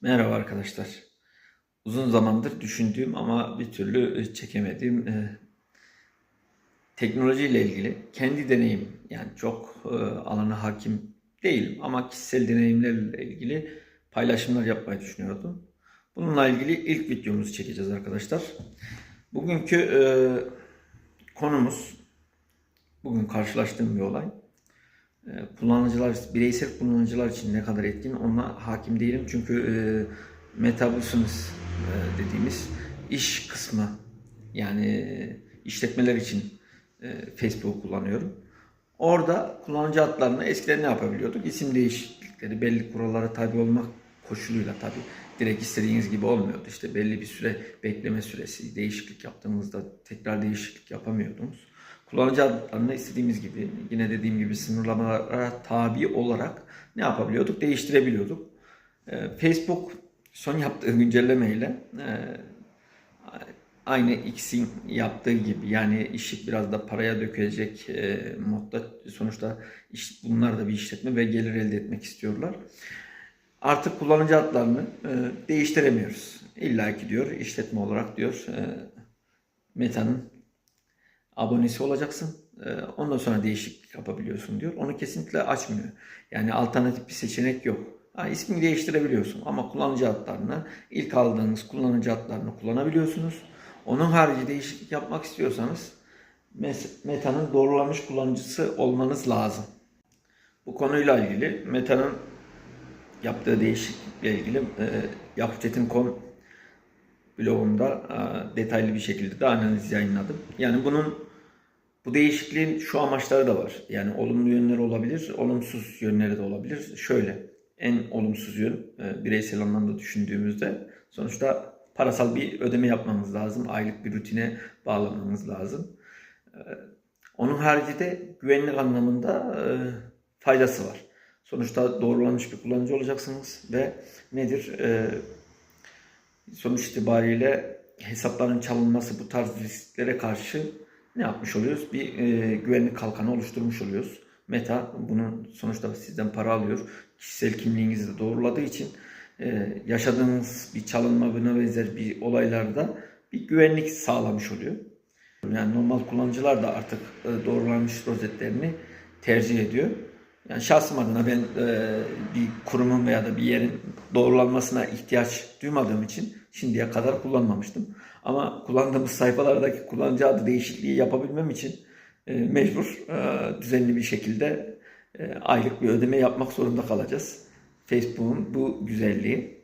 Merhaba arkadaşlar. Uzun zamandır düşündüğüm ama bir türlü e, çekemediğim e, teknolojiyle ilgili kendi deneyim yani çok e, alana hakim değilim ama kişisel deneyimlerle ilgili paylaşımlar yapmayı düşünüyordum. Bununla ilgili ilk videomuzu çekeceğiz arkadaşlar. Bugünkü e, konumuz bugün karşılaştığım bir olay. E, kullanıcılar, bireysel kullanıcılar için ne kadar etkin ona hakim değilim. Çünkü e, Meta Business e, dediğimiz iş kısmı yani e, işletmeler için e, Facebook kullanıyorum. Orada kullanıcı adlarını eskiden ne yapabiliyorduk? İsim değişiklikleri, belli kurallara tabi olmak koşuluyla tabi. Direkt istediğiniz gibi olmuyordu. İşte belli bir süre bekleme süresi, değişiklik yaptığınızda tekrar değişiklik yapamıyordunuz. Kullanıcı adlarını istediğimiz gibi yine dediğim gibi sınırlamalara tabi olarak ne yapabiliyorduk? Değiştirebiliyorduk. Ee, Facebook son yaptığı güncellemeyle e, aynı X'in yaptığı gibi yani işi biraz da paraya dökecek e, modda sonuçta iş, bunlar da bir işletme ve gelir elde etmek istiyorlar. Artık kullanıcı adlarını e, değiştiremiyoruz. İlla ki diyor işletme olarak diyor e, Meta'nın abonesi olacaksın. Ee, Ondan sonra değişiklik yapabiliyorsun diyor. Onu kesinlikle açmıyor. Yani alternatif bir seçenek yok. Ha, ismini değiştirebiliyorsun ama kullanıcı adlarını ilk aldığınız kullanıcı adlarını kullanabiliyorsunuz. Onun harici değişiklik yapmak istiyorsanız Meta'nın doğrulanmış kullanıcısı olmanız lazım. Bu konuyla ilgili Meta'nın yaptığı değişiklikle ilgili e, yakupçetin.com blogumda e, detaylı bir şekilde de analiz yayınladım. Yani bunun bu değişikliğin şu amaçları da var. Yani olumlu yönleri olabilir, olumsuz yönleri de olabilir. Şöyle, en olumsuz yön e, bireysel anlamda düşündüğümüzde sonuçta parasal bir ödeme yapmamız lazım. Aylık bir rutine bağlamamız lazım. E, Onun haricinde güvenlik anlamında e, faydası var. Sonuçta doğrulanmış bir kullanıcı olacaksınız ve nedir? Sonuç itibariyle hesapların çalınması bu tarz risklere karşı ne yapmış oluyoruz? Bir e, güvenlik kalkanı oluşturmuş oluyoruz. Meta bunun sonuçta sizden para alıyor. Kişisel kimliğinizi de doğruladığı için e, yaşadığınız bir çalınma buna benzer bir olaylarda bir güvenlik sağlamış oluyor. Yani normal kullanıcılar da artık e, doğrulanmış rozetlerini tercih ediyor. Yani şahsım adına ben e, bir kurumun veya da bir yerin doğrulanmasına ihtiyaç duymadığım için şimdiye kadar kullanmamıştım. Ama kullandığımız sayfalardaki kullanıcı adı değişikliği yapabilmem için e, mecbur e, düzenli bir şekilde e, aylık bir ödeme yapmak zorunda kalacağız. Facebook'un bu güzelliği.